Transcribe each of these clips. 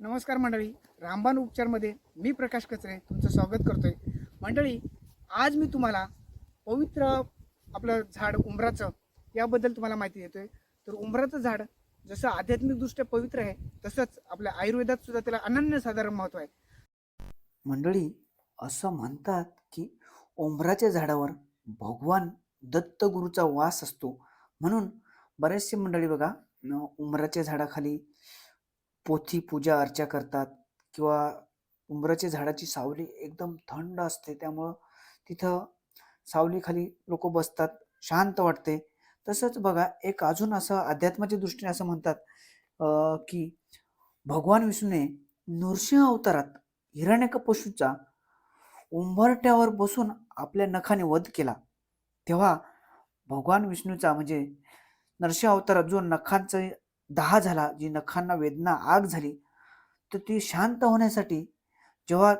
नमस्कार मंडळी. रामबाण उपचारमध्ये मी प्रकाश कचरे तुमचं स्वागत करतो आहे मंडळी आज मी तुम्हाला पवित्र आपलं झाड उंबराचं याबद्दल तुम्हाला माहिती देतो आहे तर उंबराचं झाड जसं आध्यात्मिकदृष्ट्या पवित्र आहे तसंच आपल्या आयुर्वेदात सुद्धा त्याला अनन्यसाधारण महत्त्व आहे. मंडळी असं म्हणतात की उंबराच्या झाडावर भगवान दत्तगुरूचा वास असतो. म्हणून बरेचसे मंडळी बघा उंबराच्या झाडाखाली पोथी पूजा अर्चा करतात किंवा उंबराच्या झाडाची सावली एकदम थंड असते त्यामुळं तिथं सावलीखाली लोक बसतात शांत वाटते. तसंच बघा एक अजून असं अध्यात्माच्या दृष्टीने असं म्हणतात की भगवान विष्णूने नृसिंह अवतारात हिरण्यकपशूचा उंबरट्यावर बसून आपल्या नखाने वध केला. तेव्हा भगवान विष्णूचा म्हणजे नरसिंह अवतारात जो नखांचा दहा झाला जी नखांना वेदना आग झाली तर ती शांत होण्यासाठी जेव्हा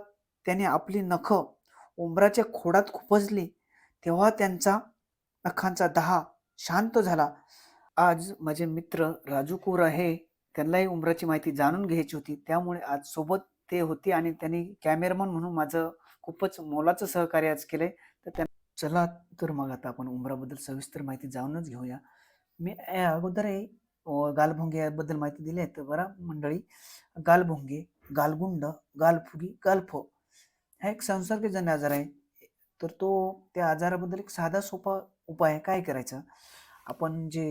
त्याने आपली नख उंबराच्या खोडात खुपसली तेव्हा त्यांचा नखांचा दहा शांत झाला. आज माझे मित्र राजू कोरा हे त्यांनाही उंबराची माहिती जाणून घ्यायची होती. त्यामुळे आज सोबत ते होते आणि त्यांनी कॅमेरामन म्हणून माझं खूपच मोलाचं सहकार्य आज केलंय. तर त्या चला तर मग आता आपण उंबराबद्दल सविस्तर माहिती जाणूनच घेऊया. मी अगोदर गालभोंगे याबद्दल माहिती दिली आहे. तर बरा मंडळी गालभोंगे गालगुंड गालफुगी गालफो हा एक संसर्गजन्य आजार आहे. तर तो त्या आजाराबद्दल एक साधा सोपा उपाय आहे. काय करायचं? आपण जे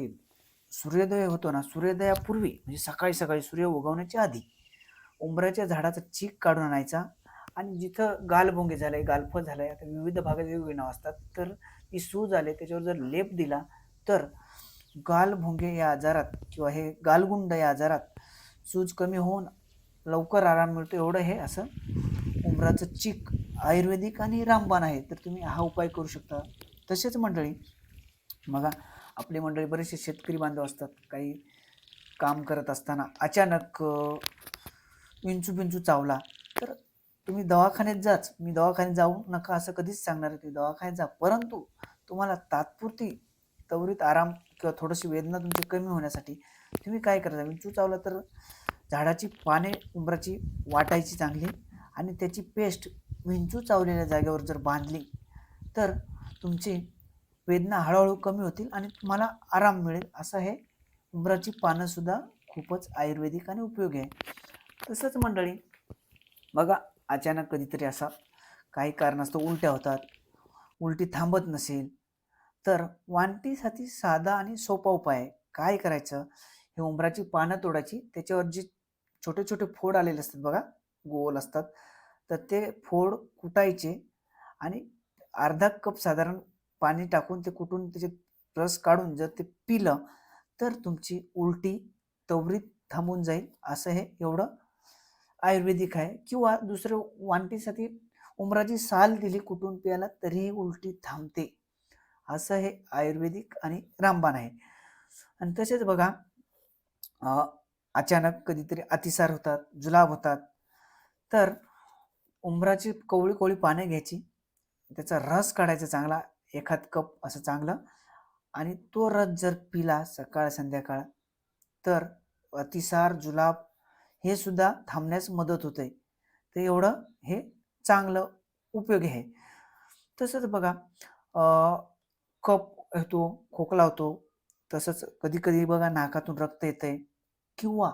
सूर्योदय होतो ना सूर्योदयापूर्वी म्हणजे सकाळी सकाळी सूर्य उगवण्याच्या आधी उंबराच्या झाडाचा चीक काढून आणायचा आणि जिथं गालभोंगे झाले गालफ झालंय आता विविध भागात वेगवेगळे नाव असतात. तर ती सूज आले त्याच्यावर जर लेप दिला तर गालभोंगे या आजारात किंवा हे गालगुंड या आजारात सूज कमी होऊन लवकर आराम मिळतो एवढं हे असं उंबराचं चीक आयुर्वेदिक आणि रामबाण आहे. तर तुम्ही हा उपाय करू शकता. तसेच मंडळी बघा आपली मंडळी बरेचसे शेतकरी बांधव असतात. काही काम करत असताना अचानक विंचू बिंचू चावला तर तुम्ही दवाखान्यात जाच. मी दवाखान्यात जाऊ नका असं कधीच सांगणार आहे तुम्ही दवाखान्यात जा. परंतु तुम्हाला तात्पुरती त्वरित आराम किंवा थोडीशी वेदना तुमची कमी होण्यासाठी तुम्ही काय करता? विंचू चावला तर झाडाची पाने उंबराची वाटायची चांगली आणि त्याची पेस्ट विंचू चावलेल्या जागेवर जर बांधली तर तुमची वेदना हळूहळू कमी होतील आणि तुम्हाला आराम मिळेल. असं हे उंबराची पानंसुद्धा खूपच आयुर्वेदिक आणि उपयोगी आहे. तसंच मंडळी बघा अचानक कधीतरी असा काही कारणास्तव उलट्या होतात. उलटी थांबत नसेल. तर वांटीसाठी साधा आणि सोपा उपाय आहे. काय करायचं? हे उंबराची पानं तोडायची. त्याच्यावर जे छोटे छोटे फोड आलेले असतात बघा गोल असतात. तर ते फोड कुटायचे आणि अर्धा कप साधारण पाणी टाकून ते कुटून त्याचे रस काढून जर ते पिलं तर तुमची उलटी तवरीत थांबून जाईल. असं हे एवढं आयुर्वेदिक आहे. किंवा दुसरं वांटीसाठी उमराची साल दिली कुटून प्यायला तरीही उलटी थांबते. असं हे आयुर्वेदिक आणि रामबाण आहे. आणि तसेच बघा अचानक कधीतरी अतिसार होतात जुलाब होतात. तर उंबराची कवळी कोवळी पाने घ्यायची. त्याचा रस काढायचा चांगला एखाद कप असं चांगलं. आणि तो रस जर पिला सकाळ संध्याकाळ तर अतिसार जुलाब हे सुद्धा थांबण्यास मदत होते. तर एवढं हे चांगलं उपयोगी आहे. तसंच बघा कप येतो खोकला होतो तसंच कधी कधी बघा नाकातून रक्त येतंय किंवा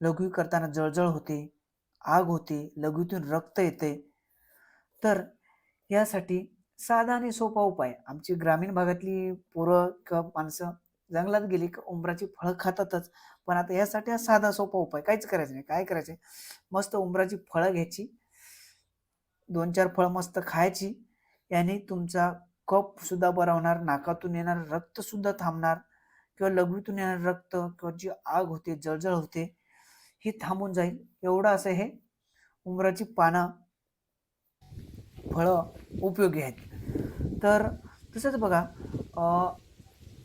लघवी करताना जळजळ होते आग होते लघवीतून रक्त येते तर यासाठी साधा आणि सोपा उपाय. आमची ग्रामीण भागातली पोरं किंवा माणसं जंगलात गेली की उंबराची फळं खातातच. पण आता यासाठी हा साधा सोपा उपाय. काहीच करायचं नाही. काय करायचं? मस्त उंबराची फळं घ्यायची. दोन चार फळं मस्त खायची. याने तुमचा कप सुद्धा बरा होणार नाकातून येणार रक्त सुद्धा थांबणार किंवा लघवीतून येणार रक्त किंवा जी आग होते जळजळ होते ही थांबून जाईल. एवढं असं हे उंबराची पानं फळं उपयोगी आहेत. तर तसंच बघा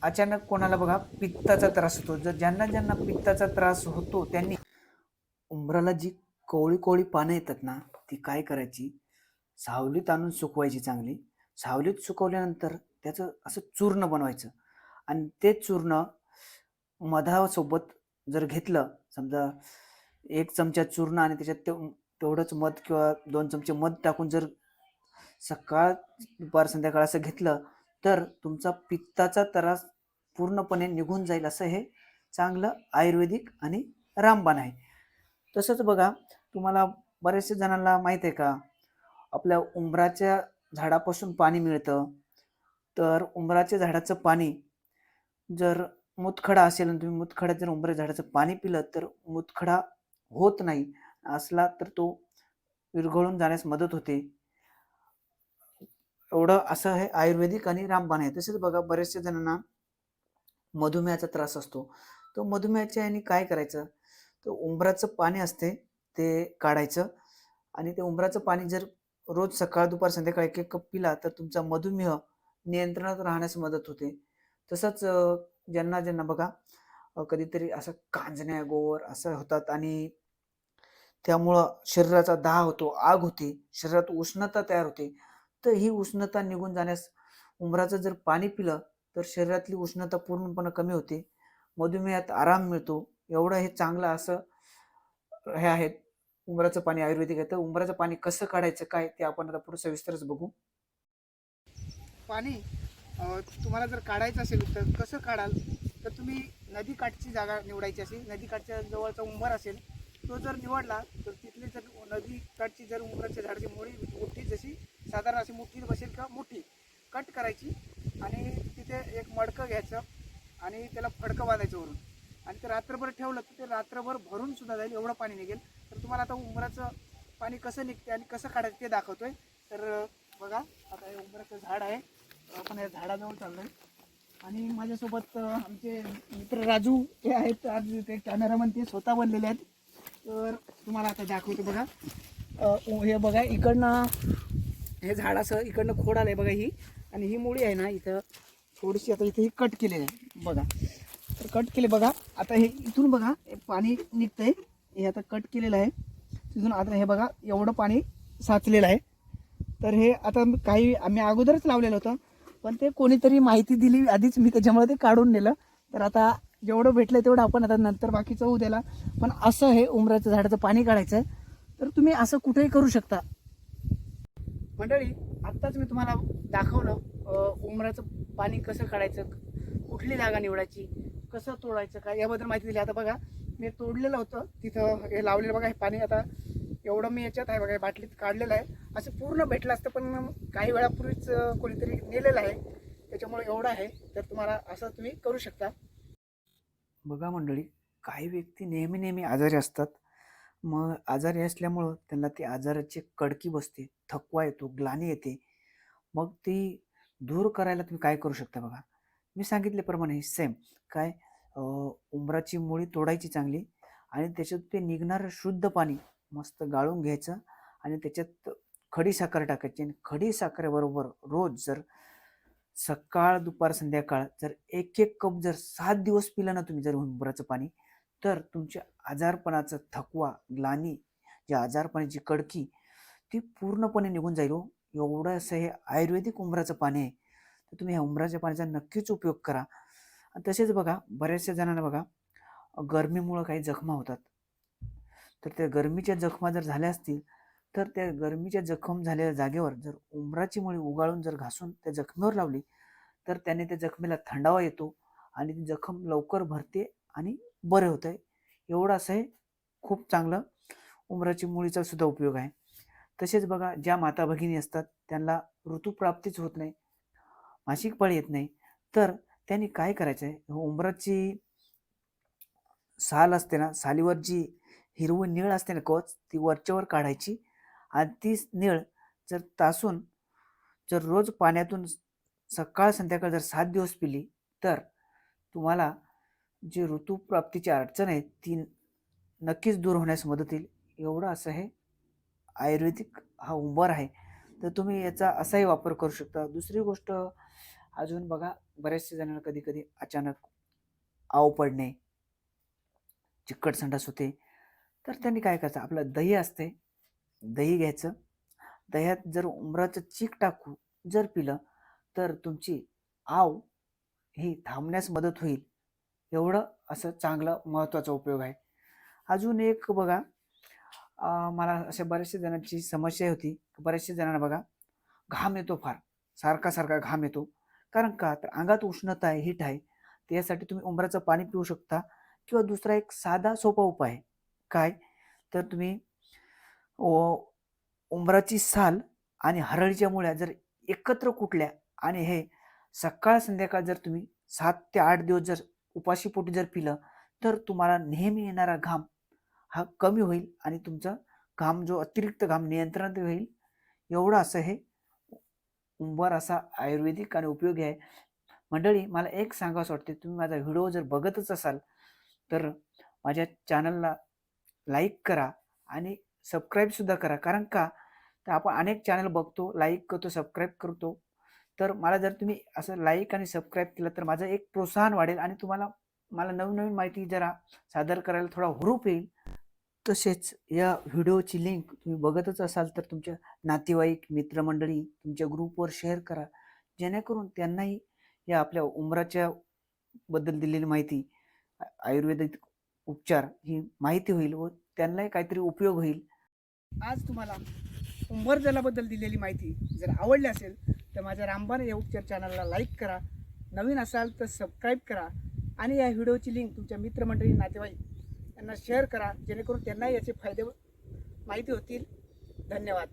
अचानक कोणाला बघा पित्ताचा त्रास होतो. जर ज्यांना ज्यांना पित्ताचा त्रास होतो त्यांनी उंबराला जी कोवळी कोवळी पानं येतात ना ती काय करायची? सावलीत आणून सुकवायची चांगली. सावलीत सुकवल्यानंतर त्याचं असं चूर्ण बनवायचं. आणि ते चूर्ण मधासोबत जर घेतलं समजा एक चमचा चूर्ण आणि त्याच्यात ते तेवढंच मध किंवा दोन चमचे मध टाकून जर सकाळ दुपार संध्याकाळ असं घेतलं तर तुमचा पित्ताचा त्रास पूर्णपणे निघून जाईल असं हे चांगलं आयुर्वेदिक आणि रामबाण आहे. तसंच बघा तुम्हाला बऱ्याचशा जणांना माहीत आहे का आपल्या उंबराच्या झाडापासून पाणी मिळतं. तर उंबराच्या झाडाचं पाणी जर मुतखडा असेल आणि तुम्ही मुतखड्यात जर उंबऱ्या झाडाचं पाणी पिलं तर मुतखडा होत नाही असला तर तो विरघळून जाण्यास मदत होते. एवढं असं आहे आयुर्वेदिक आणि रामबाण आहे. तसेच बघा बऱ्याचशा जणांना मधुमेहाचा त्रास असतो. तो मधुमेहाच्या याने काय करायचं? तर उंबराचं पाणी असते ते काढायचं आणि ते उंबराचं पाणी जर रोज सकाळ दुपार संध्याकाळ एक एक कप पिला तर तुमचा मधुमेह नियंत्रणात राहण्यास मदत होते. तसंच ज्यांना ज्यांना बघा कधीतरी असं कांजण्या गोवर असं होतात आणि त्यामुळं शरीराचा दाह होतो आग होते शरीरात उष्णता तयार होते. तर ही उष्णता निघून जाण्यास उंबराचं जर पाणी पिलं तर शरीरातली उष्णता पूर्णपणे कमी होते. मधुमेहात आराम मिळतो. एवढं हे चांगलं असं हे आहेत उमराचं पाणी आयुर्वेदिक येतं उमराचं उंबराचं पाणी कसं काढायचं काय ते आपण आता पुढे सविस्तरच बघू. पाणी तुम्हाला जर काढायचं असेल तर कसं काढाल? तर तुम्ही नदीकाठची जागा निवडायची असेल नदीकाठच्या जवळचा उंबर असेल तो जर निवडला तर तिथली जर नदीकाठची जर उंबराच्या झाडाची मुळी मोठी जशी साधारण अशी मोठी बसेल किंवा मोठी कट करायची आणि तिथे एक मडकं घ्यायचं आणि त्याला फडकं बांधायचं वरून. आणि ते रात्रभर ठेवलं तर ते रात्रभर भरून सुद्धा जाईल एवढं पाणी निघेल. तर तुम्हाला आता उंबराचं पाणी कसं निघते आणि कसं काढायचं ते दाखवतोय. तर बघा आता हे उंबराचं झाड आहे. आपण या झाडाजवळ चाललोय. आणि माझ्यासोबत आमचे मित्र राजू हे आहेत. आज ते कॅमेरामन ते स्वतः बनलेले आहेत. तर तुम्हाला आता दाखवतो बघा. हे बघा इकडनं हे झाड असं इकडनं खोड आलं आहे बघा ही. आणि ही मुळी आहे ना इथं थोडीशी आता इथे ही कट केलेली आहे. बघा. तर कट केले बघा. आता हे इथून बघा हे पाणी निघतंय. हे आता कट केलेलं आहे. तिथून आता हे बघा एवढं पाणी साचलेलं आहे. तर हे आता काही आम्ही अगोदरच लावलेलं होतं पण ते कोणीतरी माहिती दिली आधीच मी त्याच्यामुळे ते काढून नेलं. तर आता जेवढं भेटलं तेवढं आपण आता नंतर बाकीचं होऊ द्याला पण असं हे उमराचं झाडाचं पाणी काढायचं आहे तर तुम्ही असं कुठेही करू शकता. मंडळी आत्ताच मी तुम्हाला दाखवलं उमराचं पाणी कसं काढायचं कुठली जागा निवडायची कसं तोडायचं काय याबद्दल माहिती दिली. आता बघा मी तोडलेलं होतं. तिथं हे लावलेलं बघा हे पाणी आता एवढं मी याच्यात आहे बघा बाटलीत काढलेलं आहे. असं पूर्ण भेटलं असतं पण काही वेळापूर्वीच कोणीतरी नेलेलं आहे. त्याच्यामुळे एवढं आहे. तर तुम्हाला असं तुम्ही करू शकता. बघा मंडळी काही व्यक्ती नेहमी नेहमी आजारी असतात. मग आजारी असल्यामुळं त्यांना ती आजाराची कडकी बसते थकवा येतो ग्लानी येते. मग ती दूर करायला तुम्ही काय करू शकता बघा? मी सांगितल्याप्रमाणे सेम काय? उंबराची मुळी तोडायची चांगली आणि त्याच्यात ते निघणारं शुद्ध पाणी मस्त गाळून घ्यायचं आणि त्याच्यात खडी साखर टाकायची आणि खडी साखरेबरोबर रोज जर सकाळ दुपार संध्याकाळ जर एक एक कप जर सात दिवस पिलं ना तुम्ही जर उंबराचं पाणी तर तुमच्या आजारपणाचा थकवा ग्लानी जी आजारपणाची कडकी ती पूर्णपणे निघून जाईल हो. एवढं असं हे आयुर्वेदिक उंबराचं पाणी आहे. तर तुम्ही ह्या उंबराच्या पाण्याचा नक्कीच उपयोग करा. तसेच बघा बऱ्याचशा जणांना बघा गरमीमुळं काही जखमा होतात. तर त्या गरमीच्या जखमा जर झाल्या असतील तर त्या गरमीच्या जखम झालेल्या जागेवर जर उंबराची मुळी उगाळून जर घासून त्या जखमेवर लावली तर त्याने त्या जखमेला थंडावा येतो आणि ती जखम लवकर भरते आणि बरे होत. आहे एवढं असं हे खूप चांगलं उंबराची मुळीचा सुद्धा उपयोग आहे. तसेच बघा ज्या माता भगिनी असतात त्यांना ऋतुप्राप्तीच होत नाही मासिक पाळी येत नाही. तर त्याने काय करायचं आहे हो, उंबराची साल असते ना सालीवर जी हिरवी निळ असते ना कवच ती वरच्यावर काढायची आणि ती निळ जर तासून जर रोज पाण्यातून सकाळ संध्याकाळ जर सात दिवस पिली तर तुम्हाला जी ऋतुप्राप्तीची अडचण आहे ती नक्कीच दूर होण्यास मदत येईल एवढं असं हे आयुर्वेदिक हा उंबर आहे. तर तुम्ही याचा असाही वापर करू शकता. दुसरी गोष्ट अजून बघा बऱ्याचशा जणांना कधी कधी अचानक आव पडणे चिकट संडास होते. तर त्यांनी काय करायचं? आपलं दही असते दही घ्यायचं. दह्यात जर उमराचं चीक टाकू जर पिलं तर तुमची आव ही थांबण्यास मदत होईल. एवढं असं चांगलं महत्त्वाचा उपयोग आहे. अजून एक बघा मला अशा बऱ्याचशा जणांची समस्या होती. बऱ्याचशा जणांना बघा घाम येतो फार. सारखा सारखा घाम येतो. कारण का? तर अंगात उष्णता आहे हीट आहे. त्यासाठी तुम्ही उंबराचं पाणी पिऊ शकता. किंवा दुसरा एक साधा सोपा उपाय आहे. काय? तर तुम्ही उंबराची साल आणि हरळीच्या मुळ्या जर एकत्र कुटल्या आणि हे सकाळ संध्याकाळ जर तुम्ही सात ते आठ दिवस जर उपाशी पोटी जर पिलं तर तुम्हाला नेहमी येणारा घाम हा कमी होईल आणि तुमचा घाम जो अतिरिक्त घाम नियंत्रणात होईल एवढं असं हे उंबर असा आयुर्वेदिक आणि उपयोगी आहे. मंडळी मला एक सांगावंसं वाटते तुम्ही माझा व्हिडिओ जर बघतच असाल तर माझ्या चॅनलला लाईक करा आणि सबस्क्राईबसुद्धा करा. कारण का? तर आपण अनेक चॅनल बघतो लाईक करतो सबस्क्राईब करतो. तर मला जर तुम्ही असं लाईक आणि सबस्क्राईब केलं तर माझं एक प्रोत्साहन वाढेल आणि तुम्हाला मला नवीन नवीन माहिती जरा सादर करायला थोडा हुरूप येईल. तसेच या व्हिडिओची लिंक तुम्ही बघतच असाल तर तुमच्या नातेवाईक मित्रमंडळी तुमच्या ग्रुपवर शेअर करा. जेणेकरून त्यांनाही या आपल्या उमराच्या बद्दल दिलेली माहिती आयुर्वेदिक उपचार ही माहिती होईल व त्यांनाही काहीतरी उपयोग होईल. आज तुम्हाला उंबर जलाबद्दल दिलेली माहिती जर आवडली असेल तर माझ्या रामबाण या उपचार चॅनलला लाईक करा. नवीन असाल तर सबस्क्राईब करा. आणि या व्हिडिओची लिंक तुमच्या मित्रमंडळी नातेवाईक त्यांना शेअर करा जेणेकरून त्यांनाही याचे फायदे माहिती होतील. धन्यवाद.